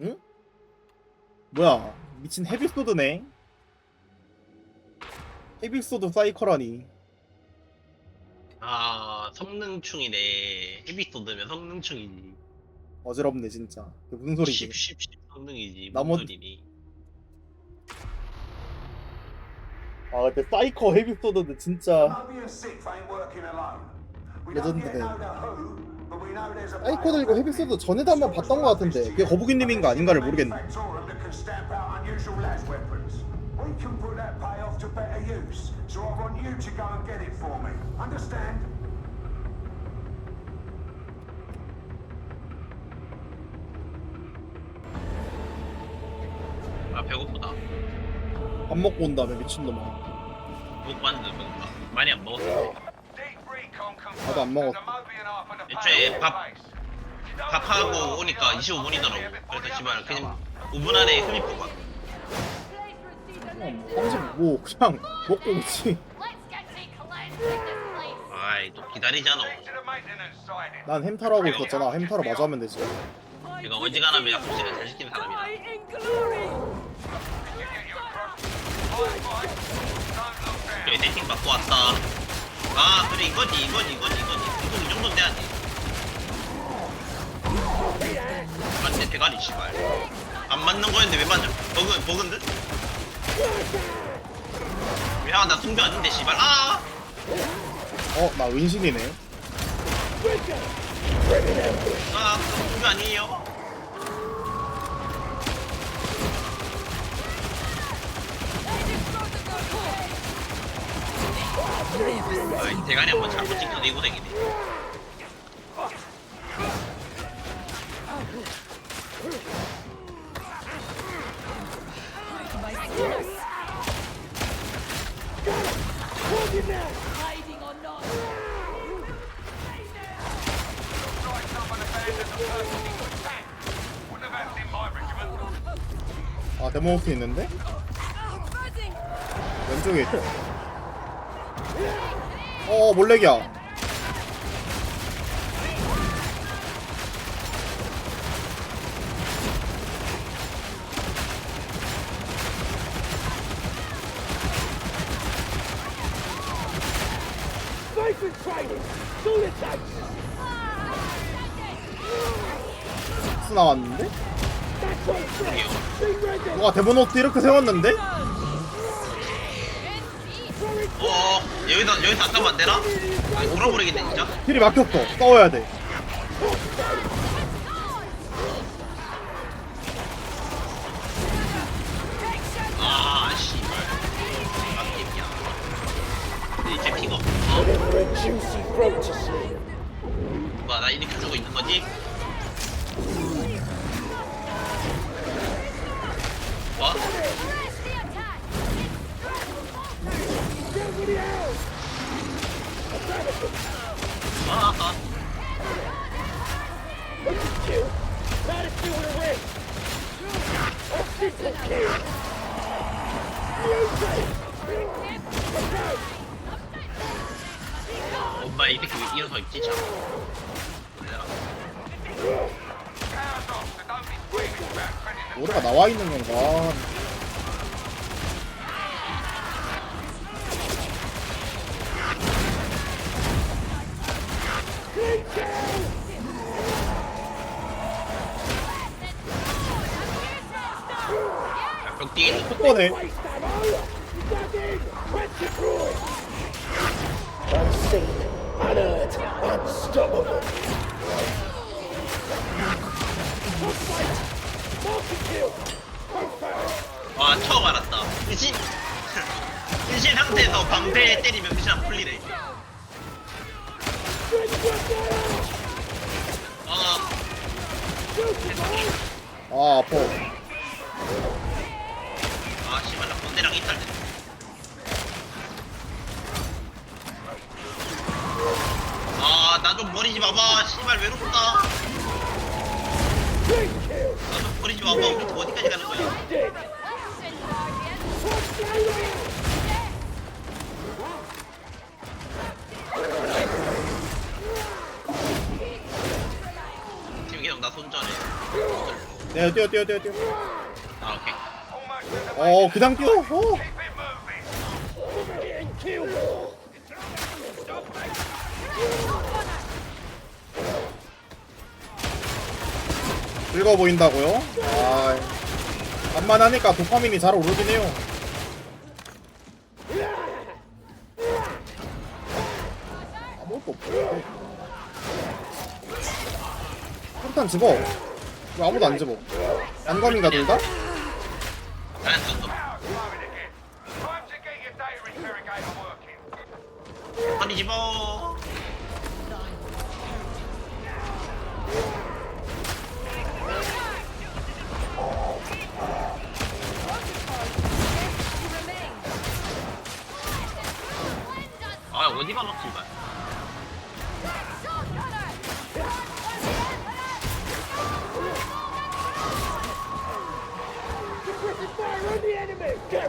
응? 뭐야? 미친 헤비소드네. 헤비소드 사이커라니. 아 성능충이네. 헤비소드면 성능충이지. 어지럽네 진짜. 그게 무슨 소리지? 10, 10, 10 성능이지. 나머- 뭔 소리니? 아 근데 사이커 헤비소드는 진짜 Mobius 사이코 들고 헤비소드 전에도 한번 봤던 것 같은데 그게 거북이님인가 아닌가를 모르겠네? 아 배고프다 밥 먹고 온 다음에 미친놈아 못 봤는데 배고파 많이 안 먹었어 나도 안 애초에 payload 밥- 밥하고 오니까 work, 25분이더라고 I'll 그래서 to 그냥 cover. 5분 안에 흡입 보가 그냥 뭐 당신 뭐 그냥 먹고 오지. 아이 또 기다리잖아. 난 햄 타라고 있었잖아 햄타라 마저 하면 되지 내가 어지간하면 약속시간 잘 지키는 사람이야. 그래 세팅 받고 왔다 아 그래 이거지 이거지 이거지 이거지. 보통 이 정도는 돼야지. 맞네 대가리 씨발. 안 맞는 거였는데 왜 맞아? 버그 버그인데? 야나 승배 아닌데 씨발. 아! 어나 은신이네. 아, 승배 아니에요 아, 이 대가리 한번 happened in my regiment. 아 데모호스 있는데? 왼쪽에 있다 어 몰래기야 스 나왔는데? 누가 데모노트 이렇게 세웠는데? 어, 여기서 안 가면 안 되나? 아, 돌아버리겠네 진짜. 길이 막혔어 싸워야 돼 아, 씨발. 아낌이야. 근데 이제 피가 없어. 뭐야, 나 이렇게 주고 있는 거지? 뭐? 엄마 이 새끼 왜 이어서 있지 참. 오래가 나와 있는 건가? 벽뒤 아 나 좀 버리지 마봐. 씨발 외롭다. 나 좀 버리지 마봐. 우리 집 어디까지 가는 거야. 지금 계속 나 손절해. 네 뛰어 뛰어 뛰어 뛰어. 아 오케이. 어 그냥 뛰어. 어. 즐거워 보인다고요? 아 만만하니까 도파민이 잘 오르긴 해요. 아무것도 없어 폭탄 집어. 왜 아무도 안 집어? 안검인가 둘 다? 나는 또. Flowing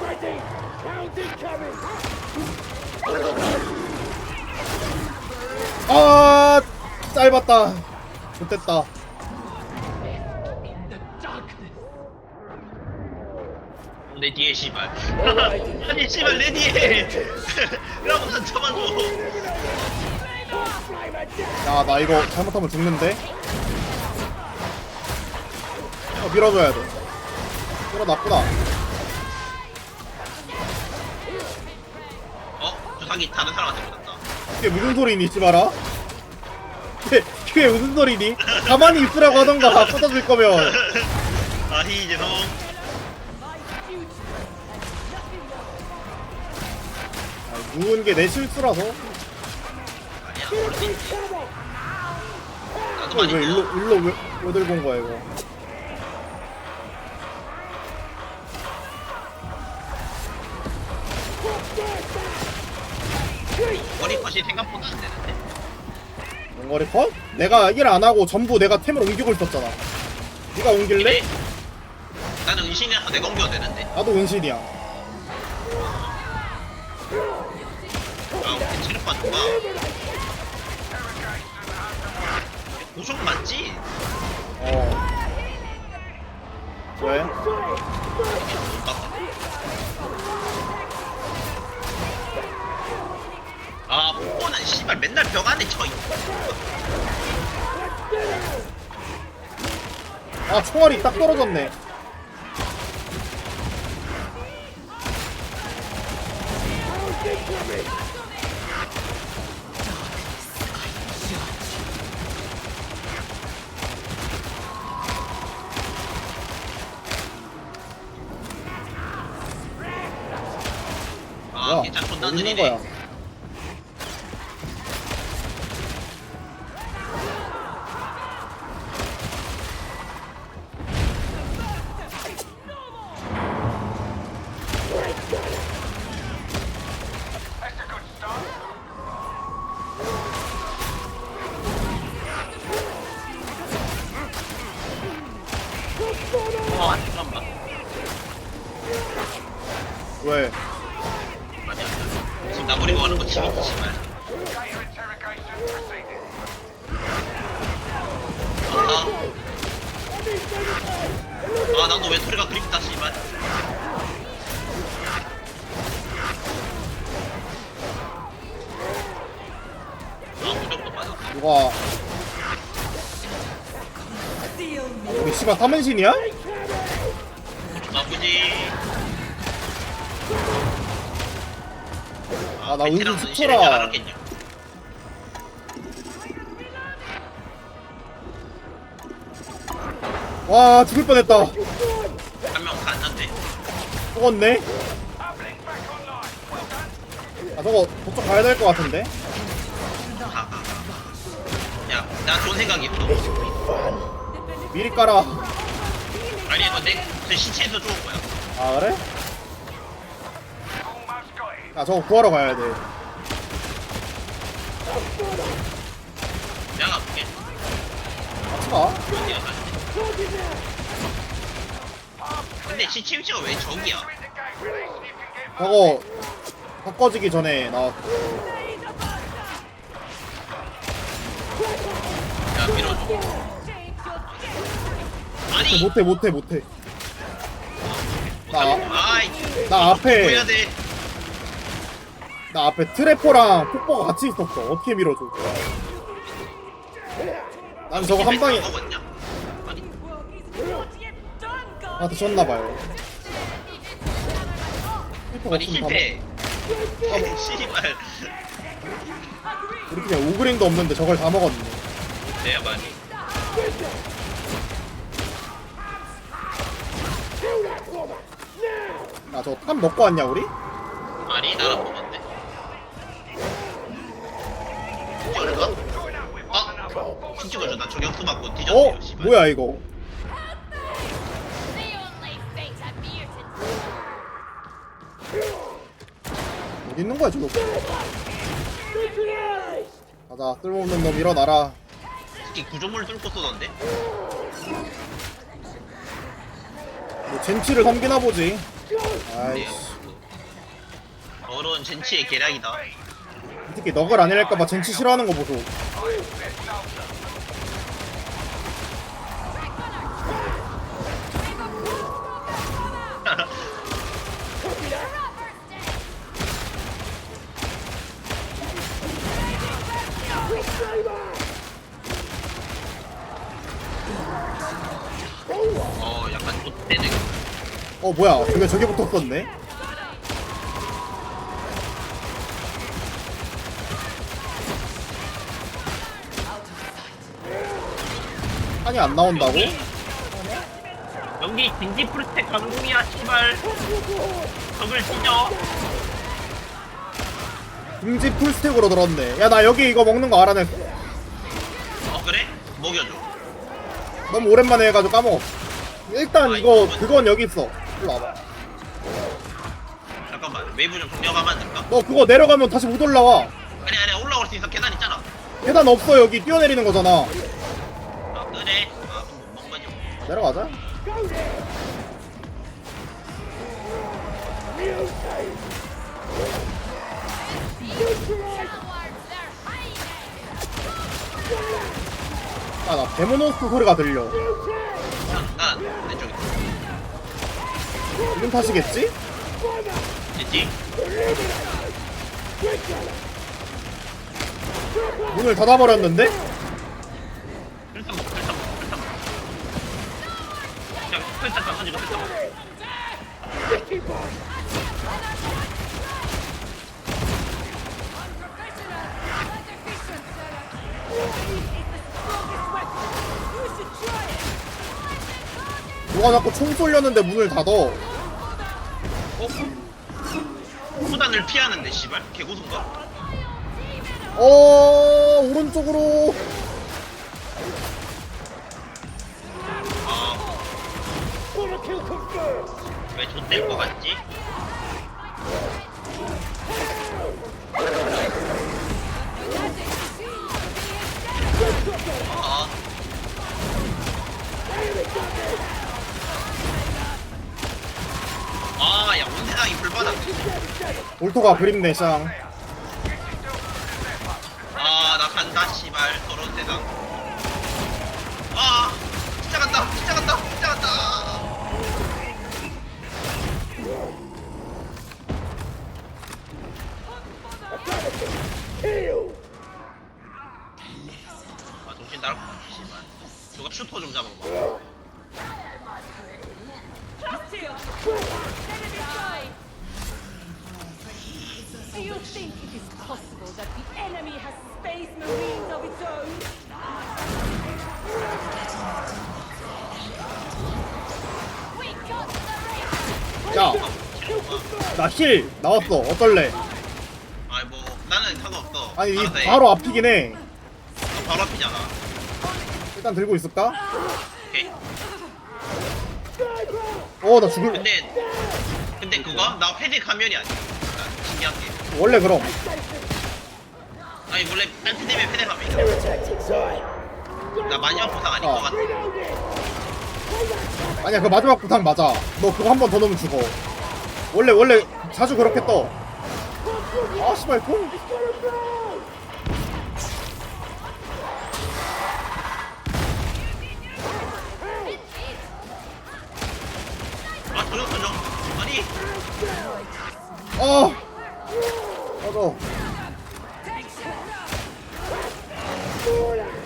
ready. Hound incoming. 아 짧았다 좋됐다 내 뒤에 씨발. 아니 씨발 내 뒤에. 라고선 쳐만줘 야 나 이거 잘못하면 죽는데? 어, 밀어줘야 돼. 밀어놨구나 어? 주사기 다른 사람한테 맞았다. 그게 무슨 소리니 있지 마라 그게, 그게 무슨 소리니? 가만히 있으라고 하던가 쏟아줄 거면. 아히 죄송 누운 게 내 실수라서 아니야 나도 이거 일로 봐 일로 왜, 왜 들고 온 거야 이거? 머리 컷이 생각보다 안 되는데. 원거리 컷? 내가 일 안 하고 전부 내가 템을 옮기고 있었잖아. 네가 옮길래? 나는 은신이라서 내가 옮겨도 되는데. 나도 은신이야 고속 맞지? 어 왜? 아 뽀뽀는 씨발 맨날 벽 안에 쳐 있 아 총알이 딱 떨어졌네 아 느리네 거야. 아 잠깐만 왜? 아니야 지금 나 버리고 가는 거 재밌지 interrogation proceeding. 아아 나도 왜 소리가 그립다 씨발 아 무적도 빠졌다 누가 우리 씨발 사문신이야? 나쁘지 아, 나 은근 베테랑 스쳐라. 은신을 잘하겠냐. 와 죽을 뻔했다. 한명 갔는데. 죽었네. 아 저거 저쪽 가야 될 것 같은데? 야나 좋은 생각이 있어. 미리 깔아. 아니 이거 내, 내 시체에서 좋은 거야. 아 그래? 아 저거 구하러 가야 돼. 내가 가 어디야 가는데 근데 위치가 왜 저기야? 저거 바꿔지기 전에 나야 밀어줘. 아니. 못해 못해 못해. 나, 아이 나 앞에 해야 돼 나 앞에 트래퍼랑 폭포가 같이 있었어. 어떻게 밀어줘. 난 저거 한 방에 아 드셨나봐요. 트래퍼가 아니 없으면 다 실패 씨발. 먹- 우리 그냥 오그린도 없는데 저걸 다 먹었네. 내가 많이. 나 저거 탑 먹고 왔냐 우리? 아니 나랑 먹었 찍어줄까? 아! 핀 찍어줘 나 저격수 맞고 어? 뒤졌네요 씨발 뭐야 이거 The only fate a mutant. 어디 있는 거야 Neutralized! 가자 쓸모없는 놈 일어나라 특히 구조물 뚫고 쏘던데? 뭐 젠치를 섬기나 보지 네, 아이씨 더러운 젠치의 계략이다 이 새끼 너걸 아니랄까봐 젠치 싫어하는 거 보소. 어 약간 어 뭐야. 저게 저게 붙었었네 한이 안 나온다고? 여기 딩지프르텍 강공이야 씨발. 적을 찢어 등지 풀스택으로 들었네. 야 나 여기 이거 먹는 거 알아냈어 어 그래? 먹여줘. 너무 오랜만에 해가지고 까먹었어. 일단 이거 그건 여기 있어. 일로 와봐. 잠깐만 웨이브 좀 정리하면 안 될까? 너 그거 내려가면 다시 못 올라와. 아니 아니 올라올 수 있어. 계단 있잖아. 계단 없어 여기. 뛰어내리는 거잖아 내려가자 hiding. 아나 데모노스 소리가 들려 난, 난내 쪽에 기분 탓이겠지? 됐지? 문을 닫아버렸는데? 누가 자꾸 총 쏠렸는데 문을 닫어 어? 후단을 피하는데 씨발 개고수인가? 어 오른쪽으로 아! 왜 좆될 것 같지? 아. 아, 야, 온 세상이 불바닥. 올토가 그립네 쌍 아, 나 간다, 씨발. 더러운 세상. 아, 진짜 간다, 진짜 간다, 진짜 간다. 아, 정신 나갈 것 같아, 씨발. 누가 슈퍼 좀 잡아봐. Do you think it is possible that the enemy has space marines of its own? We got the ring. 야나 힐 나왔어 어떨래 아이, 뭐, 나는 상관없어. 아니 이 알아서 해. 바로 앞이긴 해 너 바로 앞이잖아. 일단 들고 있을까? 오케이. 어 나 죽을 근데, 근데 그거? 나 회대 가면이 아니야. 나 신기한 게. 원래 그럼. 아니 원래 딴티 때문에 패널 감이 나 마지막 보상 아닌 어. 것 같아. 아니야 그 마지막 부탄 맞아. 너 그거 한 번 더 넣으면 죽어. 원래 원래 자주 그렇게 떠아 씨발 공 아 저녁 저녁. 아니. 어! 맞아.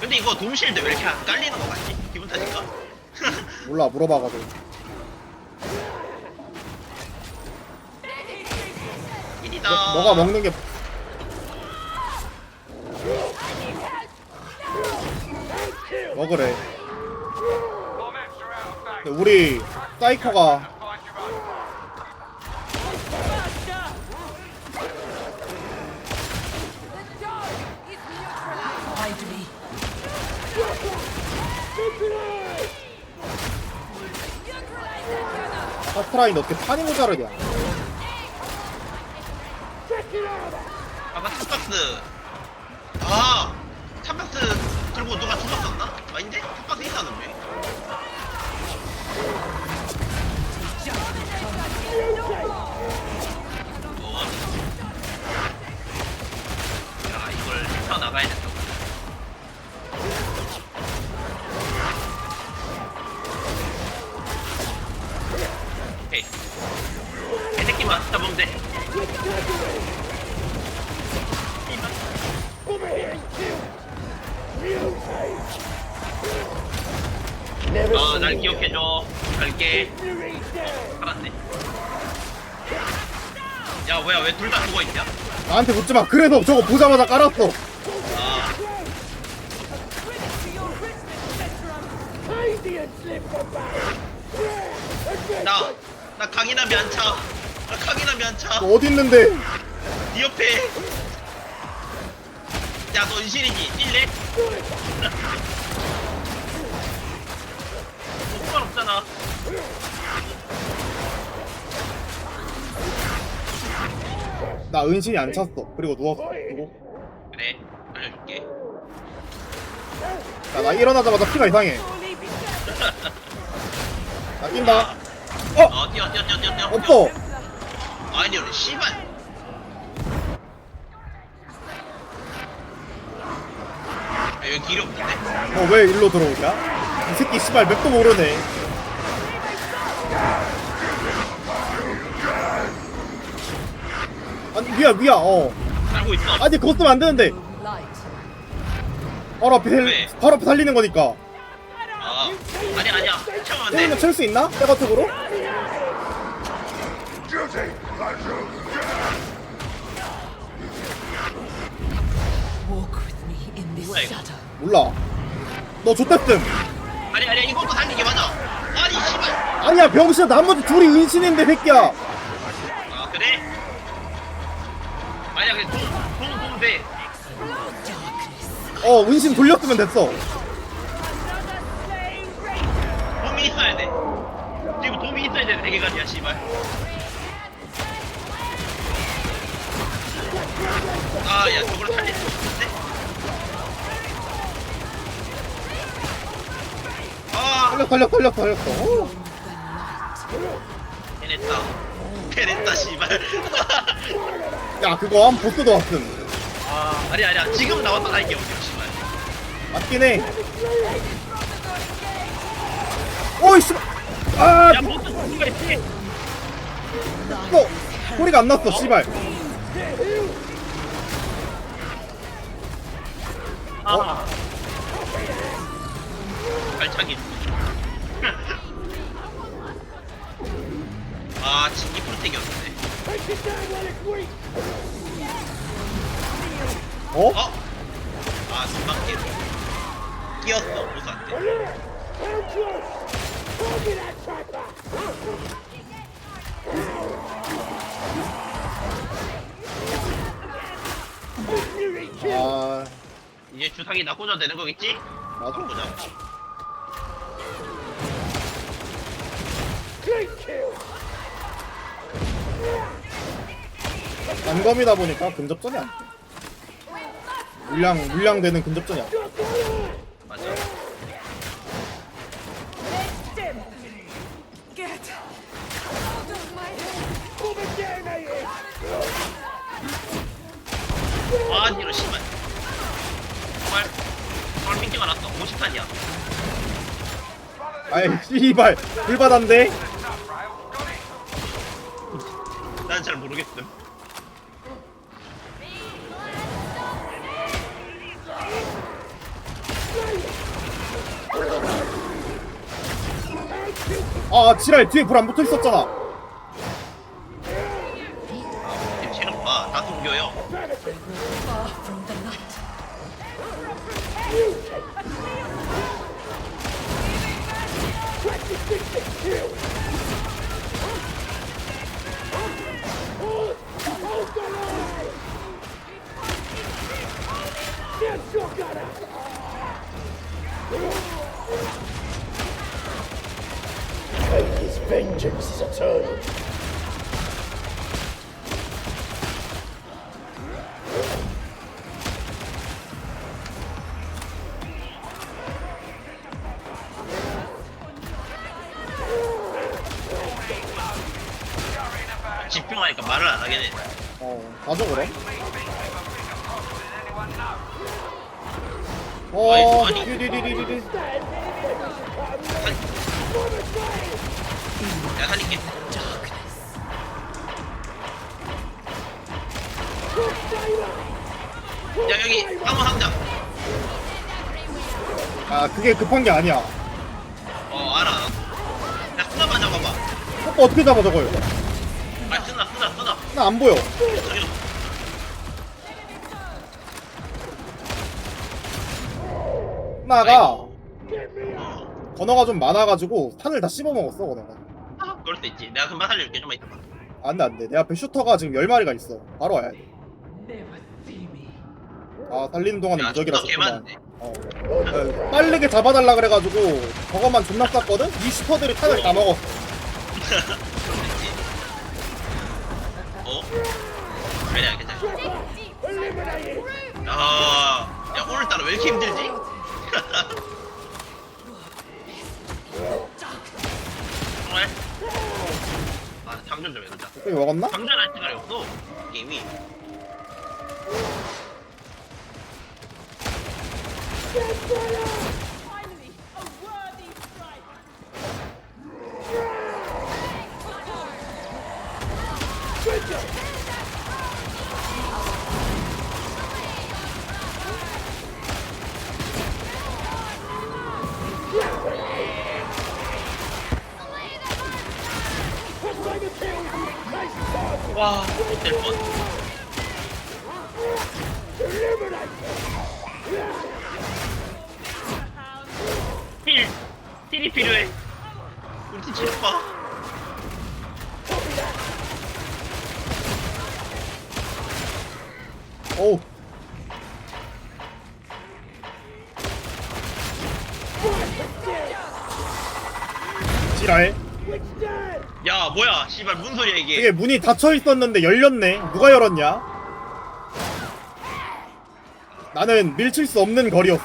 근데 이거 돔실드 왜 이렇게 안 깔리는 거 같지? 기분 탓인가? 몰라 물어봐가지고. 일이다. 너가 먹는 게 먹으래. 근데 우리 사이코가 파스트라인 어떻게 판이 모자르냐? 아까 탑박스. 아, 탑박스 들고 누가 죽었었나? 아닌데? 탑박스 있었는데. 어, 날 기억해줘. 갈게. 살았네. 야, 뭐야, 왜 둘 다 죽어있냐? 나한테 묻지 마. 그래서 저거 보자마자 깔았어. 아! 나, 나 강인함이 안 차. 나 강인함이 안 차. 너 어디 있는데? 네 옆에. 야, 너 은실이지? 뛸래? 너말 없잖아. 나 은신이 안 찼어. 그리고 누웠어. 그리고 그래, 알려줄게. 야, 나 일어나자마자 피가 이상해. 나 뛴다. 어 어, 뛰어, 뛰어, 뛰어, 뛰어, 뛰어. 없어. 아니, 우리 씨발. 야, 여기 길이 없는데? 너왜 일로 들어오냐? 이 새끼 씨발 맵도 모르네. 아니 위야 위야 어. 살고 있어. 아니 그거 쓰면 안 되는데. 바로 앞에 살, 왜? 바로 앞에 살리는 거니까. 아, 아니, 아니야. 참으면 안 돼. 때리면 칠수 있나? 때가 쪽으로? Walk with me in this 뭐야, 이거? shadow. 몰라. 너 좋댔음. 아니, 아니, 이것도 살리게 맞아. 아니, 씨발. 아니야 병신아 나머지 둘이 은신인데 새끼야. 아, 그래? 돈 돼. 어 은신 돌렸으면 됐어. 돈이 있어야 돼. 지금 돈이 있어야 돼, 네 개가지야, 씨발. 아, 야, 저걸 살릴 수 없는데? 아, 걸렸 걸렸 걸렸 걸렸어. 어. 해냈다. 해냈다, 씨발. 야 그거 한 보스도 왔음. 아, 아니, 아니야. 지금 나왔던 아이게 어디야, 씨발. 맞긴 해. 오이 씨. 아 야, 보스 누가 있지? 이거 소리가 안 났어 씨발. 아. 발차기. 아, 진기 weak! 어? 어? 아, 끼 끼었어! Fury kill! 아 이제 주사기 나 꽂아도 되는 거겠지? 맞아. 꽂아. Kill! 단검이다 보니까 근접전이 안 돼. 물량 물량 되는 근접전이 안 돼. 맞아. 아, 이런 씨발. 정말, 정말 핑계가 났어. 50탄이야. 아이 씨발 불바단데. 모르겠음. 아 지랄 뒤에 불 안 붙어 있었잖아 어 가져 그럼 어 디디디디디 내가 살릴게. 야 여기 항문 상자. 아 그게 급한 게 아니야 어 알아. 야 쓰나만 잡아봐. 오빠 어떻게 잡아 저걸 아 쓰나 쓰나 쓰나. 나안 보여 저기 나가 건어가 좀 많아가지고 탄을 다 씹어먹었어 건어가 아, 그럴 수 있지. 내가 금방 살릴게 좀만 있다. 안돼 안돼 내 앞에 슈터가 지금 10마리가 있어 바로 와야. 돼아 달리는 동안에 야, 무적이라서 그만. 어. 어, 빠르게 잡아달라 그래가지고 저것만 존나 쌌거든? 이 슈터들이 탄을 다 먹었어 어? 아니야 괜찮아. 야, 야 오늘따라 왜 이렇게 힘들지? 정말? 아 장전 좀 해보자. 여기 먹었나? 장전할 시간이 없어 게임이. 와, 될 뻔. 힐, 힐이 필요해. 우리 팀 봐. 어우 지랄 야, 뭐야? 씨발 무슨 문이 닫혀 있었는데 열렸네 누가 열었냐? 나는 밀칠 수 없는 거리였어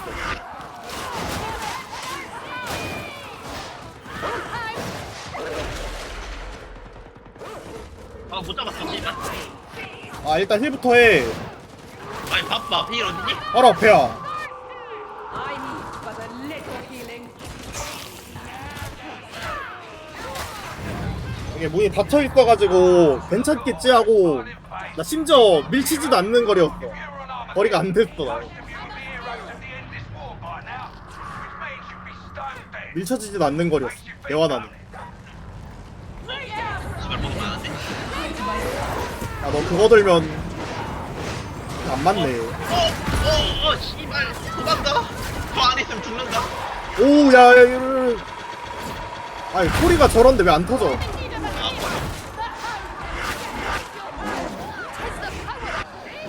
아, 못 씨발. 아 일단 힐부터 해 아니 바빠. 힐 어디지? 바로 앞에야 이게 문이 닫혀 있어가지고 괜찮겠지 하고 나 심지어 밀치지도 않는 거리였어 거리가 안 됐어 나. 밀쳐지지도 않는 거리였어 안 돼. 야너 그거 들면 안 맞네 어, 어, 어, 씨발 도망가. 저 안에 있으면 죽는다. 오야 아니 소리가 저런데 왜 안 터져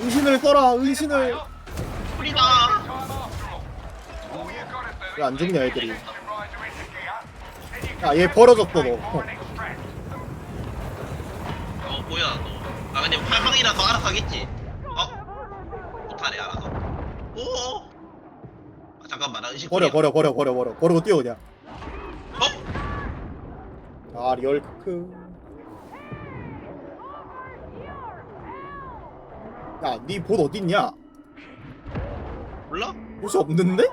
은신을 써라 gotta do 왜안 죽냐 애들이 is ride you into gear, then you 야얘 벌어졌어 너. 어, 뭐야 너. 아 근데 팔방이라서 알아서 하겠지. 어? 못하네 알아서. 오. 아 잠깐만 나 의식. 버려 버려 버려 버려 버려 버리고 뛰어 그냥 어? 아 리얼 크크 야니 봇 어딨냐 몰라? 옷이 없는데?